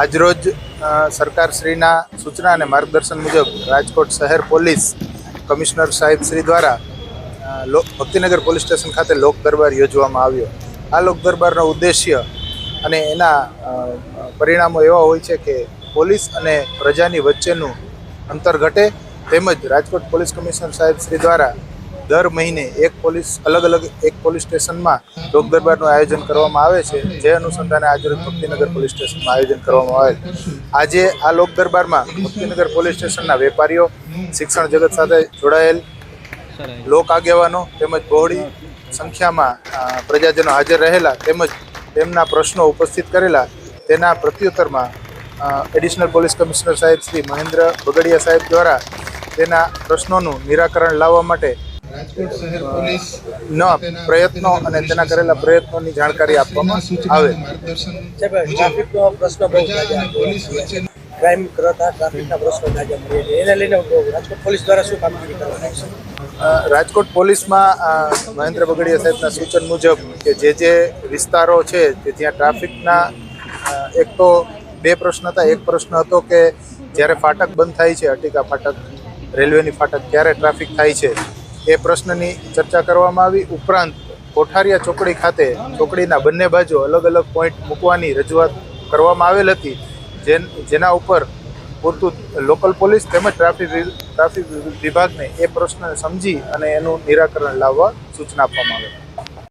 આજરોજ સરકાર સરકારશ્રીના સૂચના અને માર્ગદર્શન મુજબ રાજકોટ શહેર પોલીસ કમિશનર સાહેબ શ્રી દ્વારા ભક્તિનગર પોલીસ સ્ટેશન ખાતે લોક દરબાર યોજવામાં આવ્યો. આ લોક દરબારનો ઉદ્દેશ્ય અને એના પરિણામો એવા હોય છે કે પોલીસ અને પ્રજાની વચ્ચેનું અંતર ઘટે, તેમજ રાજકોટ પોલીસ કમિશનર સાહેબ શ્રી દ્વારા દર મહિને એક પોલીસ, અલગ અલગ એક પોલીસ સ્ટેશનમાં લોક દરબારનું આયોજન કરવામાં આવે છે. જે અનુસંધાને આજરોજ ભક્તિનગર પોલીસ સ્ટેશનમાં આયોજન કરવામાં આવે આજે આ લોક દરબારમાં ભક્તિનગર પોલીસ સ્ટેશનના વેપારીઓ, શિક્ષણ જગત સાથે જોડાયેલ લોક આગેવાનો તેમજ બહોળી સંખ્યામાં પ્રજાજનો હાજર રહેલા તેમજ તેમના પ્રશ્નો ઉપસ્થિત કરેલા તેના પ્રત્યુત્તરમાં એડિશનલ પોલીસ કમિશનર સાહેબ શ્રી મહેન્દ્ર બગડિયા સાહેબ દ્વારા તેના પ્રશ્નોનું નિરાકરણ લાવવા માટે ન પ્રયત્નો અને તેના કરેલા પ્રયત્નોની જાણકારી આપવામાં આવે. ટ્રાફિકનો પ્રશ્ન બહુ પોલીસ ક્રાઇમ કરતા ટ્રાફિકના પ્રશ્નો તાજા મળી છે. એને લઈને રાજકોટ પોલીસ દ્વારા શું કામગીરી રાજકોટ પોલીસમાં મહેન્દ્ર બગડીયા સાહેબના સૂચન મુજબ કે જે જે વિસ્તારો છે કે જ્યાં ટ્રાફિકના એક તો બે પ્રશ્ન હતા. એક પ્રશ્ન હતો કે જ્યારે ફાટક બંધ થાય છે અટિકા ફાટક રેલવેની ફાટક ત્યારે ટ્રાફિક થાય છે. એ પ્રશ્નની ચર્ચા કરવામાં આવી. ઉપરાંત કોઠારિયા ચોકડી ખાતે ચોકડીના બંને બાજુ અલગ અલગ પોઈન્ટ મૂકવાની રજૂઆત કરવામાં આવેલ હતી. જેન, જેના ઉપર પૂરતું લોકલ પોલીસ તેમજ ટ્રાફિક ટ્રાફિક વિભાગને એ પ્રશ્ન સમજી અને એનું નિરાકરણ લાવવા સૂચના આપવામાં આવે